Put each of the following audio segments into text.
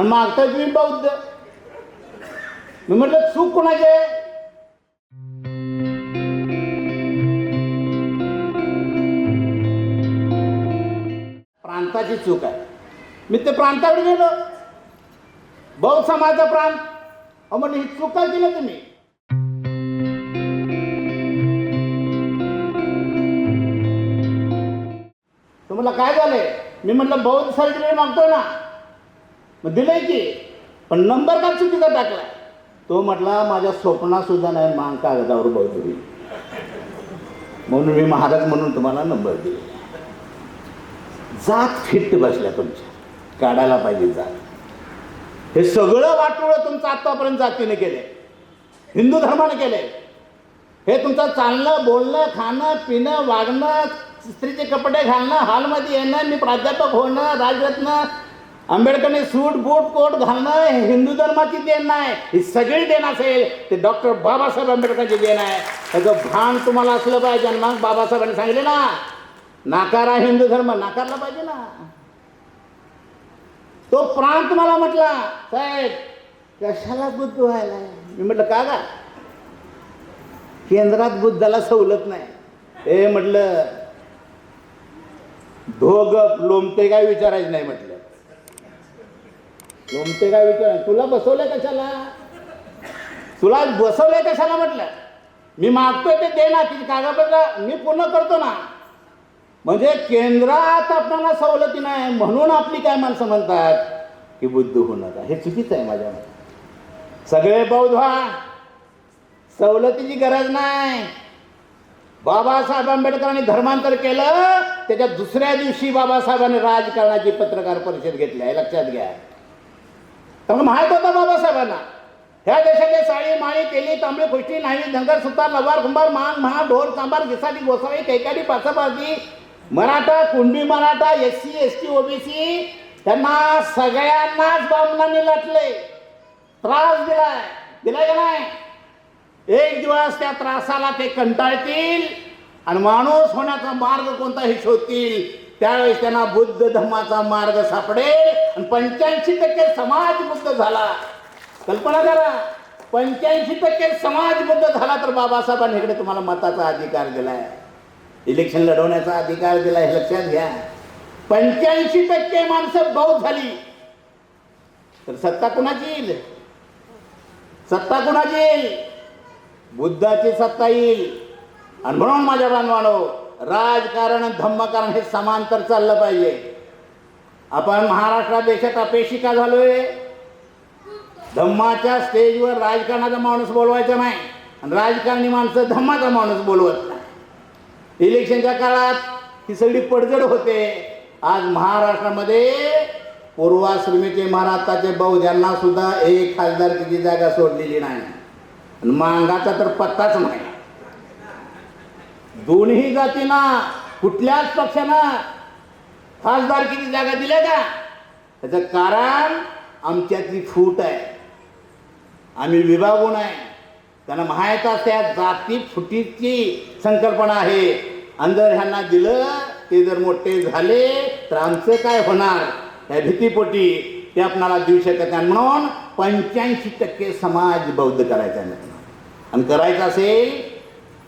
आणि मागता तुम्ही बौद्ध. मी म्हटलं चूक कोणाची आहे? प्रांताची चूक आहे. मी ते प्रांताकडे गेलो. बौद्ध समाजाचा प्रांत. अहो म्हणलं ही चूक काय केलं तुम्ही? तुम्हाला काय झालंय? मी म्हटलं बौद्ध सर्टिफिकेट मागतो ना. मग दिलंय की. पण नंबर का चुकीचा टाकला तो म्हटला माझ्या स्वप्नात सुद्धा नाही मान कागदावर बौद्ध होईल म्हणून मी महाराज म्हणून तुम्हाला नंबर दिले. जात फिट्ट बसल्या तुमच्या. काढायला पाहिजे जात. हे सगळं वाटोळं तुमचं आत्तापर्यंत जातीने केलंय. हिंदू धर्माने केलंय. हे तुमचं चालणं बोलणं खाणं पिणं वागणं स्त्रीचे कपडे घालणं हॉलमध्ये येणं मी प्राध्यापक होणं राजरत्न आंबेडकरने सूट बूट कोट घालणं हे हिंदू धर्माची देण नाही. ही सगळी देण असेल ते डॉक्टर बाबासाहेब आंबेडकरांची देण आहे. त्याचं भान तुम्हाला असलं पाहिजे. आणि मग बाबासाहेबांनी सांगितले ना नाकारा हिंदू धर्म नाकारला पाहिजे ना. तो प्राण तुम्हाला म्हटला साहेब कशाला बुद्ध व्हायला मी म्हटलं का गा? केंद्रात बुद्धाला सवलत नाही. हे म्हटलं धोग लोमते काय विचारायचं नाही म्हटलं. लोमते काय विचार तुला बसवलंय कशाला? तुला बसवलंय कशाला म्हटलं? मी मागतोय ते दे ना तिची कागदपत्र. मी पूर्ण करतो ना. म्हणजे केंद्रात आपल्याला सवलती नाही म्हणून आपली काय माणसं म्हणतात की बुद्ध होऊ नका. हे चुकीचं आहे माझ्या मते. सगळे बौद्ध व्हा सवलतीची गरज नाही. बाबासाहेब आंबेडकरांनी धर्मांतर केलं त्याच्या दुसऱ्या दिवशी बाबासाहेबांनी राजकारणाची पत्रकार परिषद घेतली आहे. लक्षात घ्या. त्यामुळे माहीत होतं बाबासाहेबांना. ह्या देशाचे साळी माळी केली तांबडी खुष्टी नाही धनगर सुतार लवार कुंभार मान महा ढोर सांबार घिसाडी गोसावी कैकाडी पाचापाची Maratha Kunbi Maratha S C S T OBC त्यांना सगळ्यांनाच बामणांनी लाटले. त्रास दिलाय. दिलाय का नाही? एक दिवस त्या त्रासाला ते कंटाळतील आणि माणूस होण्याचा मार्ग कोणताही शोधतील. त्यावेळेस त्यांना बुद्ध धर्माचा मार्ग सापडेल आणि पंच्याऐंशी टक्के समाज बुद्ध झाला. कल्पना करा पंच्याऐंशी टक्के समाज बुद्ध झाला तर बाबासाहेबांनी इकडे तुम्हाला मताचा अधिकार दिलाय. इलेक्शन लढवण्याचा अधिकार दिलाय हे लक्षात घ्या. पंच्याऐंशी टक्के माणसं बौद्ध झाली. तर सत्ता कुणाची येईल? सत्ता कुणाची येईल? बुद्धाची सत्ता येईल. आणि म्हणून माझ्या बांधवानो राजकारण धम्मकारण हे समांतर चाललं पाहिजे. आपण महाराष्ट्रात देशात अपेक्षी का झालोय? धम्माच्या स्टेजवर राजकारणाचा माणूस बोलवायचा नाही. आणि राजकारणी माणसं धम्माचा माणूस बोलवत नाही. इलेक्शनच्या काळात ही सगळी पडझड होते. आज महाराष्ट्रामध्ये पूर्वाश्रमीचे महाराष्ट्राचे बौद्ध यांना सुद्धा एक खासदारकीची जागा सोडलेली नाही. मांगाचा तर पत्ताच नाही. दोन्ही जातींना कुठल्याच पक्षानं खासदारकीची जागा दिल्या का त्याचं कारण आमच्यातली फूट आहे. आम्ही विभागून आहे. त्यांना माहीत त्या जाती फुटीची संकल्पना आहे. आणि जर ह्यांना दिलं ते जर मोठे झाले तर आमचं काय होणार? त्या भीतीपोटी ते आपणाला देऊ शकत नाही. म्हणून पंच्याऐंशी टक्के समाज बौद्ध करायचा नाही आणि करायचं असेल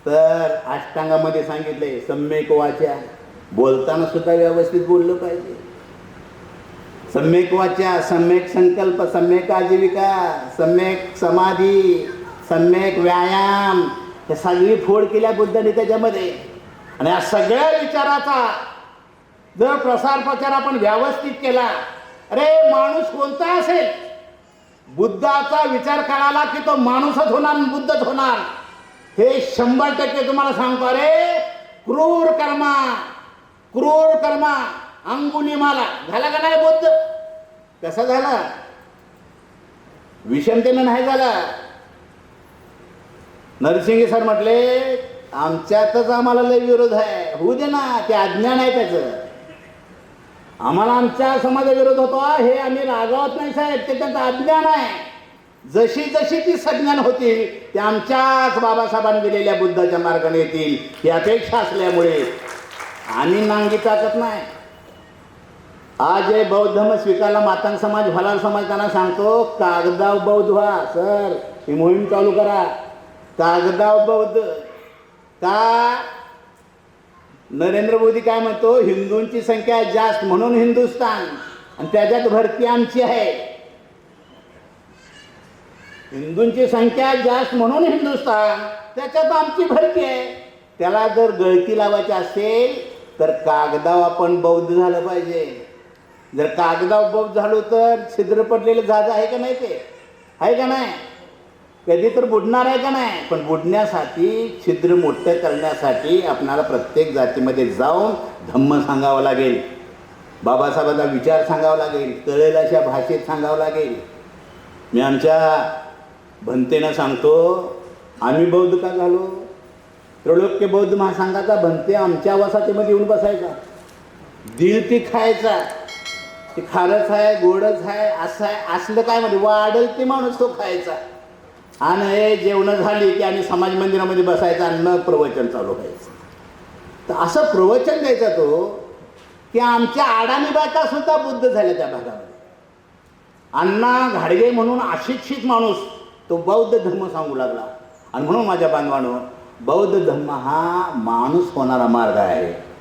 तर अष्टांगामध्ये सांगितले सम्यक वाच्या बोलताना सुद्धा व्यवस्थित बोललं पाहिजे. सम्यक वाचा सम्यक संकल्प सम्यक आजीविका सम्यक समाधी सम्यक व्यायाम. हे सगळी फोड केल्या बुद्धाने त्याच्यामध्ये. आणि या सगळ्या विचाराचा जर प्रसार प्रचार आपण व्यवस्थित केला अरे माणूस कोणता असेल? बुद्धाचा विचार करायला की तो माणूसच होणार बुद्धच होणार? हे शंभर टक्के तुम्हाला सांगतो अरे क्रूर कर्मा क्रूर कर्मा अंगुलिमाला झाला का नाही बुद्ध कसा झाला? विषमतेनं नाही झाला. नरसिंगे सर म्हटले आमच्यातच आम्हाला लय विरोध आहे. होऊ दे ना ते अज्ञान आहे त्याचं. आम्हाला आमच्या समाजाविरोध होतो हे आम्ही रागावत नाही साहेब ते त्यांचं अज्ञान आहे. जशी जशी ती संज्ञान होतील ते आमच्याच बाबासाहेबांनी दिलेल्या बुद्धाच्या मार्गाने येतील ही अपेक्षा असल्यामुळे. आम्ही नांगी टाकत नाही. आज हे बौद्ध स्वीकारला मातांग समाज भलाल समाज त्यांना सांगतो कागदाव बौद्ध व्हा सर ही मोहीम चालू करा. कागदाव बौद्ध का? नरेंद्र मोदी काय म्हणतो हिंदूंची संख्या जास्त म्हणून हिंदुस्तान आणि त्याच्यात भरती आमची आहे. हिंदूंची संख्या जास्त म्हणून हिंदुस्तान त्याच्यात आमची भरती आहे. त्याला जर गळती लावायची असेल तर कागदाव आपण बौद्ध झालं पाहिजे. जर कागदाव बौद्ध झालो तर छिद्र पडलेलं जहाज आहे का नाही ते? आहे का नाही? कधी तर बुडणार आहे का नाही? पण बुडण्यासाठी छिद्र मोठं करण्यासाठी आपणाला प्रत्येक जातीमध्ये जाऊन धम्म सांगावं लागेल. बाबासाहेबांचा विचार सांगावा लागेल. कळेल अशा भाषेत सांगावं लागेल. मी आमच्या भंतेनं सांगतो आम्ही बौद्ध का झालो? त्रैलोक्य बौद्ध महासंघाचा भंते आमच्या वसातीमध्ये येऊन बसायचा. दिल ती खायचा. ते खारच आहे गोडच आहे असं आहे असलं काय म्हणजे वाढल ते माणूस तो खायचा. आणि हे जेवणं झाली की आम्ही समाज मंदिरामध्ये बसायचं आणि मग प्रवचन चालू व्हायचं. तर असं प्रवचन द्यायचा तो की आमच्या आडाणी बायका सुद्धा बुद्ध झाल्या त्या भागामध्ये. अण्णा घाडगे म्हणून अशिक्षित माणूस तो बौद्ध धर्म सांगू लागला. आणि म्हणून माझ्या बांधवानो बौद्ध धर्म हा माणूस होणारा मार्ग आहे.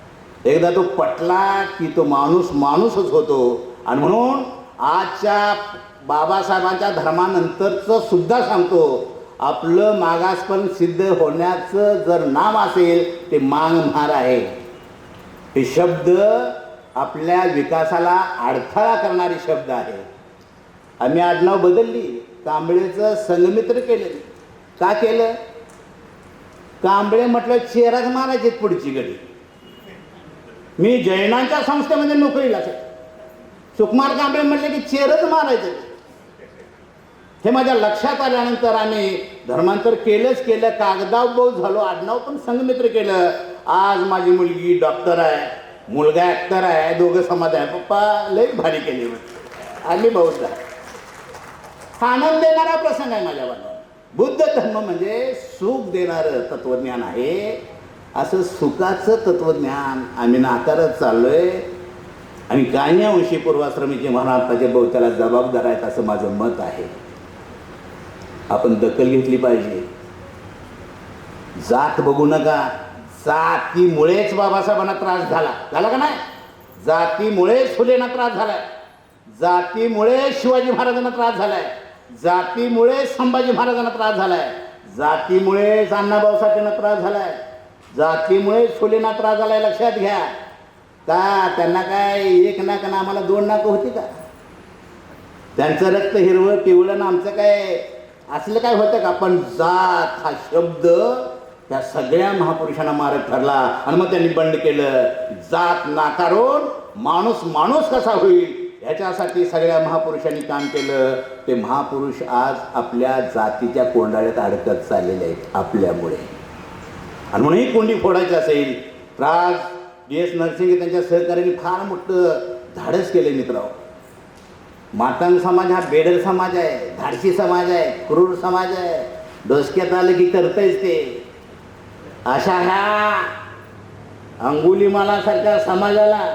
एकदा तो पटला की तो माणूस माणूसच होतो. आणि म्हणून आजच्या बाबासाहेबांच्या धर्मानंतरचं सुद्धा सांगतो आपलं मागासपण सिद्ध होण्याचं जर नाम असेल ते मांग मार आहे. हे शब्द आपल्या विकासाला अडथळा करणारे शब्द आहे. आम्ही आडनाव बदलली. कांबळेचं संगमित्र केलं का केलं? कांबळे म्हटलं चेहराच मारायचे पुढची गडी. मी जैनांच्या संस्थेमध्ये नोकरीला असेल. सुकुमार कांबळे म्हटले की चेहरच मारायचे हे माझ्या लक्षात आल्यानंतर आम्ही धर्मांतर केलंच केलं. कागदाव झालो आडनाव पण संगमित्र केलं. आज माझी मुलगी डॉक्टर आहे मुलगा ॲक्टर आहे दोघं समाज आहे पप्पा लई भारी केली आम्ही बौद्ध आहे आनंद देणारा प्रसंग आहे माझ्या बाबा बुद्ध धर्म म्हणजे सुख देणारं तत्वज्ञान आहे. असं सुखाचं तत्वज्ञान आम्ही नाकारत चाललोय. आणि काही अंशी पूर्वाश्रमीचे महाराष्ट्राच्या बहुत्याला जबाबदार आहेत असं माझं मत आहे. आपण दखल घेतली पाहिजे. जात बघू नका. जातीमुळेच बाबासाहेबांना त्रास झाला. झाला का नाही? जातीमुळेच फुलेंना त्रास झालाय. जातीमुळे शिवाजी महाराजांना त्रास झालाय. जातीमुळे संभाजी महाराजांना त्रास झालाय. जातीमुळेच अण्णाभाऊ साठेंना त्रास झालाय. जातीमुळे फुलेंना त्रास झालाय लक्षात घ्या. का? त्यांना काय एक नाक ना आम्हाला दोन नाकं होती का? त्यांचं रक्त हिरवं पिवळं ना आमचं काय? असलं काय होतं का? पण जात हा शब्द त्या सगळ्या महापुरुषांना मारक ठरला. आणि मग त्यांनी बंड केलं. जात नाकारून माणूस माणूस कसा होईल? ह्याच्यासाठी सगळ्या महापुरुषांनी काम केलं. ते महापुरुष आज आपल्या जातीच्या कोंडाळ्यात अडकत चाललेले आहेत आपल्यामुळे. आणि म्हणून ही कोंडी फोडायची असेल तर आज बी एस नरसिंग त्यांच्या सहकार्याने फार मोठं धाडस केले मित्रांनो. मातांग समाज हा बेडर समाज आहे धाडशी समाज आहे क्रूर समाज आहे. डोसक्यात आलं की करतंयच ते. अशा ह्या अंगुलीमालासारख्या समाजाला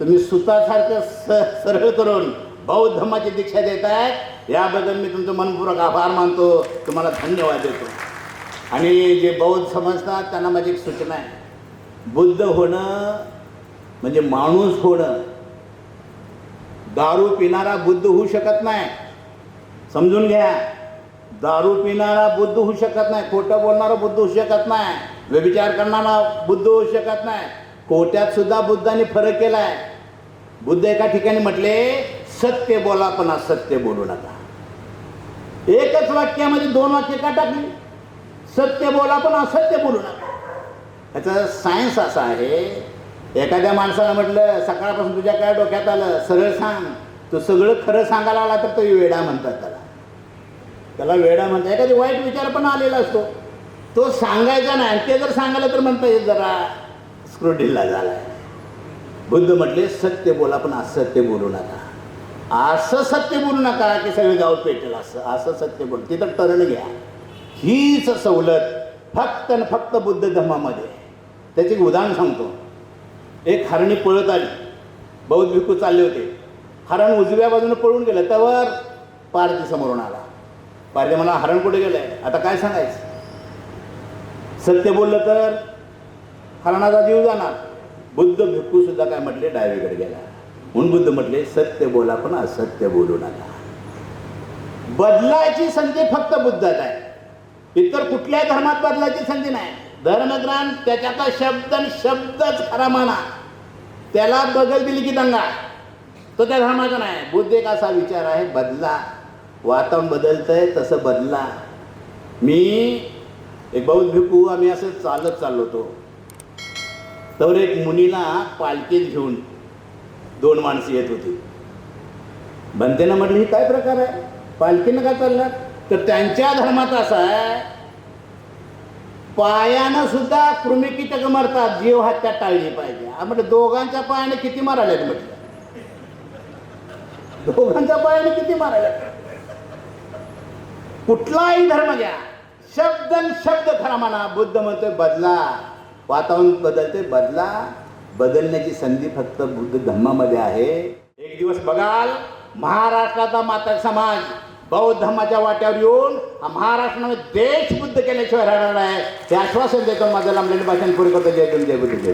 तुम्ही सुतासारखं स सरळ करून बौद्ध धर्माची दीक्षा देत आहेत याबद्दल मी तुमचं मनपूर्वक आभार मानतो. तुम्हाला धन्यवाद देतो. आणि जे बौद्ध समजतात त्यांना माझी एक सूचना आहे. बुद्ध होणं म्हणजे माणूस होणं. दारू पिणारा बुद्ध होऊ शकत नाही. समजून घ्या. दारू पिणारा बुद्ध होऊ शकत नाही. खोटं बोलणारा बुद्ध होऊ शकत नाही. व्यभिचार करणारा बुद्ध होऊ शकत नाही. कोट्यात सुद्धा बुद्धाने फरक केला आहे बुद्ध एका ठिकाणी म्हटले सत्य बोला पण असत्य बोलू नका. एकच वाक्यामध्ये दोन वाक्य का टाकली? सत्य बोला पण असत्य बोलू नका. याचा सायन्स असा आहे. एखाद्या माणसाला म्हटलं सकाळपासून तुझ्या काय डोक्यात आलं? सरळ सांग. तो सगळं खरं सांगायला आला तर तो वेडा म्हणतात त्याला. त्याला वेडा म्हणतात. एखादी वाईट विचार पण आलेला असतो. तो सांगायचा नाही. ते जर सांगायला तर म्हणता येईल जरा. स्क्रोढिल्ला झाला आहे बुद्ध म्हटले सत्य बोला पण असत्य बोलू नका. असं सत्य बोलू नका की सगळे गाव पेटेल असं असं सत्य बोल तिथं टर्न घ्या. हीच सवलत फक्त आणि फक्त बुद्ध धर्मामध्ये. त्याचे एक उदाहरण सांगतो. एक हरणी पळत आली. बौद्ध विकू चालले होते. हरण उजव्या बाजूने पळून गेलं त्यावर पारधी समोरून आला. पारधी म्हणा हरण कुठे गेलंय? आता काय सांगायचं? सत्य बोललं तर हरणाचा जीव जाणार. बुद्ध भिक्खू सुद्धा काय म्हटले? डावीकडे गेला. म्हणून बुद्ध म्हटले सत्य बोला पण असत्य बोलू नका. बदलायची संधी फक्त बुद्धात आहे. इतर कुठल्याही धर्मात बदलायची संधी नाही. धर्मग्रंथ त्याच्याचा शब्द आणि शब्दच खरा माना. त्याला बगल दिली की दंगा. तो त्या धर्माचा नाही. बुद्ध एक असा विचार आहे बदला. वातावरण बदलतंय तसं बदला. मी एक बौद्ध भिक्खू आम्ही असं चालत चाललो होतो. तर एक मुनीला पालखीत घेऊन दोन माणसं येत होती. बनतेनं म्हटलं ही काय प्रकार आहे? पालखीनं काय चाललं तर त्यांच्या धर्मात असं आहे पायानं सुद्धा कृमी कीटक मरतात जीव हत्या टाळली पाहिजे. म्हटलं दोघांच्या पायाने किती मारायला म्हटलं. दोघांच्या पायाने किती मारायला कुठलाही धर्म घ्या. शब्द शब्द खरा म्हणा बुद्ध म्हणतोय बदला. वातावरण बदलते बदला बदलण्याची संधी फक्त बुद्ध धर्मामध्ये आहे. एक दिवस बघाल महाराष्ट्राचा माता समाज बौद्ध धर्माच्या वाट्यावर येऊन हा महाराष्ट्रामध्ये देश बुद्ध केल्याशिवाय राहणार आहे हे आश्वासन देतो माझं लांबलेलं भाषण पुरे करतो. जय भीम, जय बुद्ध जय